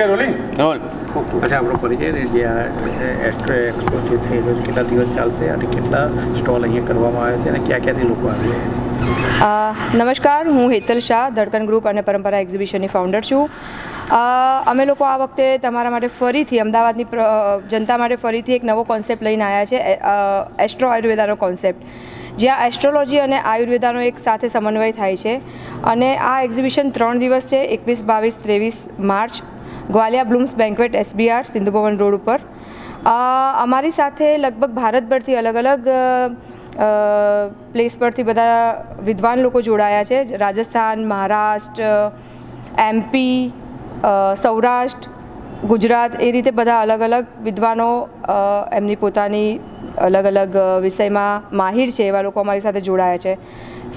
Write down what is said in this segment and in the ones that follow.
કે rolling role અચ્છા આપણો પરિચય જે આ એસ્ટ્રો એક્સપો જે થઈ છે કેટલા દિવસ ચાલશે અને કેટલા સ્ટોલ અહીંયા કરવામાં આવે છે અને ક્યાં ક્યાંથી લોકો આવી રહ્યા છે? નમસ્કાર હું હેતલ શાહ ધડકન ગ્રુપ અને પરંપરા એક્ઝિબિશનની ફાઉન્ડર છું. અમે લોકો આ વખતે તમારા માટે ફરીથી અમદાવાદની જનતા માટે ફરીથી એક નવો કોન્સેપ્ટ લઈને આવ્યા છે એસ્ટ્રો આયુર્વેદાનો કોન્સેપ્ટ જ્યાં એસ્ટ્રોલોજી અને આયુર્વેદાનો એક સાથે સમન્વય થાય છે. અને આ એક્ઝિબિશન ત્રણ દિવસ છે એકવીસ બાવીસ ત્રેવીસ March Gwalia Blooms banquet SBR Sindhubhavan road ઉપર. અમારી સાથે લગભગ ભારતભરથી અલગ અલગ પ્લેસ પરથી બધા વિદ્વાન લોકો જોડાયા છે. રાજસ્થાન, મહારાષ્ટ્ર એમપી સૌરાષ્ટ્ર ગુજરાત એ રીતે બધા અલગ અલગ વિદ્વાનો એમની પોતાની અલગ અલગ વિષયમાં માહિર છે એવા લોકો અમારી સાથે જોડાયા છે.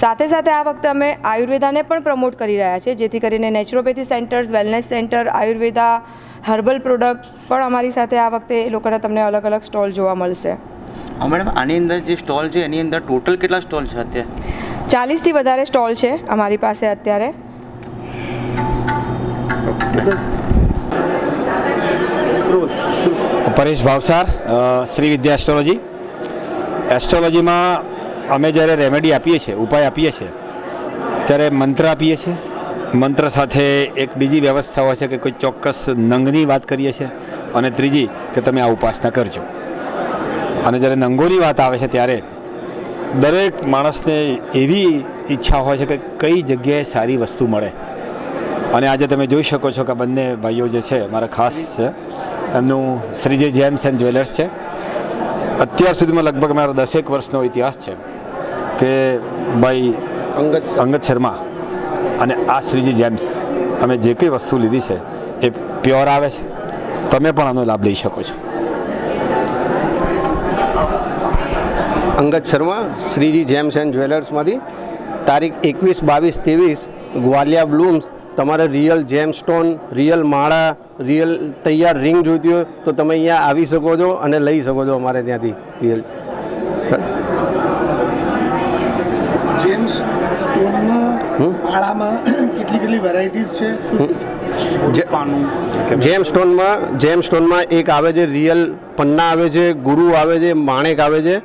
સાથે સાથે આ વખતે અમે આયુર્વેદાને પણ પ્રમોટ કરી રહ્યા છે જેથી કરીને naturopathy centres wellness centre Ayurveda herbal product પણ અમારી સાથે આ વખતે એ લોકોના તમને અલગ અલગ સ્ટોલ જોવા મળશે. મેડમ આની અંદર જે સ્ટોલ છે એની અંદર ટોટલ કેટલા સ્ટોલ છે અત્યારે? ચાલીસથી વધારે સ્ટોલ છે અમારી પાસે અત્યારે. પરેશ ભાવસાર શ્રી વિદ્યા એસ્ટ્રોલોજી. એસ્ટ્રોલોજીમાં અમે જ્યારે રેમેડી આપીએ છીએ, ઉપાય આપીએ છીએ, ત્યારે મંત્ર આપીએ છીએ. મંત્ર સાથે એક બીજી વ્યવસ્થા હોય છે કે કોઈ ચોક્કસ નંગની વાત કરીએ છીએ અને ત્રીજી કે તમે આ ઉપાસના કરજો. અને જ્યારે નંગોની વાત આવે છે ત્યારે દરેક માણસને એવી ઈચ્છા હોય છે કે કઈ જગ્યાએ સારી વસ્તુ મળે. અને આજે તમે જોઈ શકો છો કે બંને ભાઈઓ જે છે, મારા ખાસ છે એમનું શ્રીજી જેમ્સ એન્ડ જ્વેલર્સ છે. અત્યાર સુધીમાં લગભગ મારો દસેક વર્ષનો ઇતિહાસ છે કે ભાઈ અંગત અંગત શર્મા અને આ શ્રીજી જેમ્સ અમે જે કંઈ વસ્તુ લીધી છે એ પ્યોર આવે છે. તમે પણ આનો લાભ લઈ શકો છો. અંગત શર્મા શ્રીજી જેમ્સ એન્ડ જ્વેલર્સમાંથી તારીખ એકવીસ બાવીસ ત્રેવીસ ગ્વાલિયા બ્લૂમ્સ તમારે રિયલ જેમ સ્ટોન રિયલ માળા રિયલ તૈયાર રિંગ જોઈતી હોય તો તમે અહીંયા આવી શકો છો અને લઈ શકો છો અમારે ત્યાંથી રિયલ જેમ સ્ટોનમાં જેમ સ્ટોનમાં એક આવે છે રિયલ પન્ના આવે છે ગુરુ આવે છે માણેક આવે છે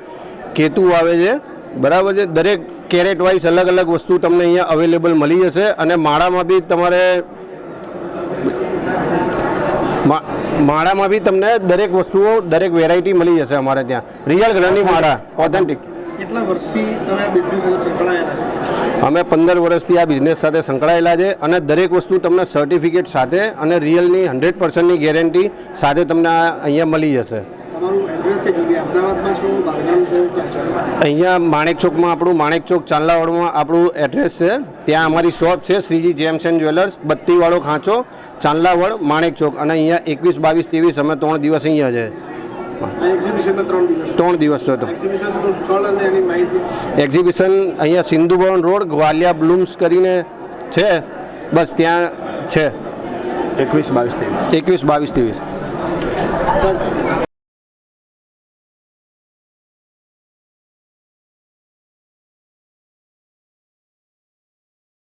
કેતુ આવે છે બરાબર છે? દરેક કેરેટ વાઇઝ અલગ અલગ વસ્તુ તમને અહીંયા અવેલેબલ મળી જશે અને માળામાં બી તમારે માળામાં બી તમને દરેક વસ્તુઓ દરેક વેરાયટી મળી જશે અમારે ત્યાં. રિયલ ઘરની માળા ઓથેન્ટિક કેટલા વર્ષથી તમે બિઝનેસ સંકળાયેલા અમે પંદર વર્ષથી આ બિઝનેસ સાથે સંકળાયેલા છે અને દરેક વસ્તુ તમને સર્ટિફિકેટ સાથે અને રિયલની હંડ્રેડ પર્સન્ટની ગેરંટી સાથે તમને આ અહીંયા મળી જશે. તમારું એડ્રેસ કઈ જગ્યાએ અમદાવાદમાં છો બહારગામ છો ક્યાં છો અહીંયા માણેક ચોકમાં આપણું માણેક ચોક ચાંદલાવાડમાં આપણું એડ્રેસ છે. ત્યાં અમારી શોપ છે શ્રીજી જેમ્સ એન્ડ જ્વેલર્સ બત્તીવાળો ખાંચો ચાંદલાવડ માણેક ચોક. અને અહીંયા એકવીસ બાવીસ ત્રેવીસ અમે ત્રણ દિવસ અહીંયા છે. ત્રણ દિવસ. ત્રણ છે તો. એક્ઝિબિશનનું સ્થળ અને એની માહિતી. એક્ઝિબિશન અહીંયા સિંધુ ભવન રોડ ગ્વાલિયા બ્લૂમ્સ કરીને છે. બસ ત્યાં છે. એકવીસ બાવીસ ત્રેવીસ. એકવીસ બાવીસ ત્રેવીસ.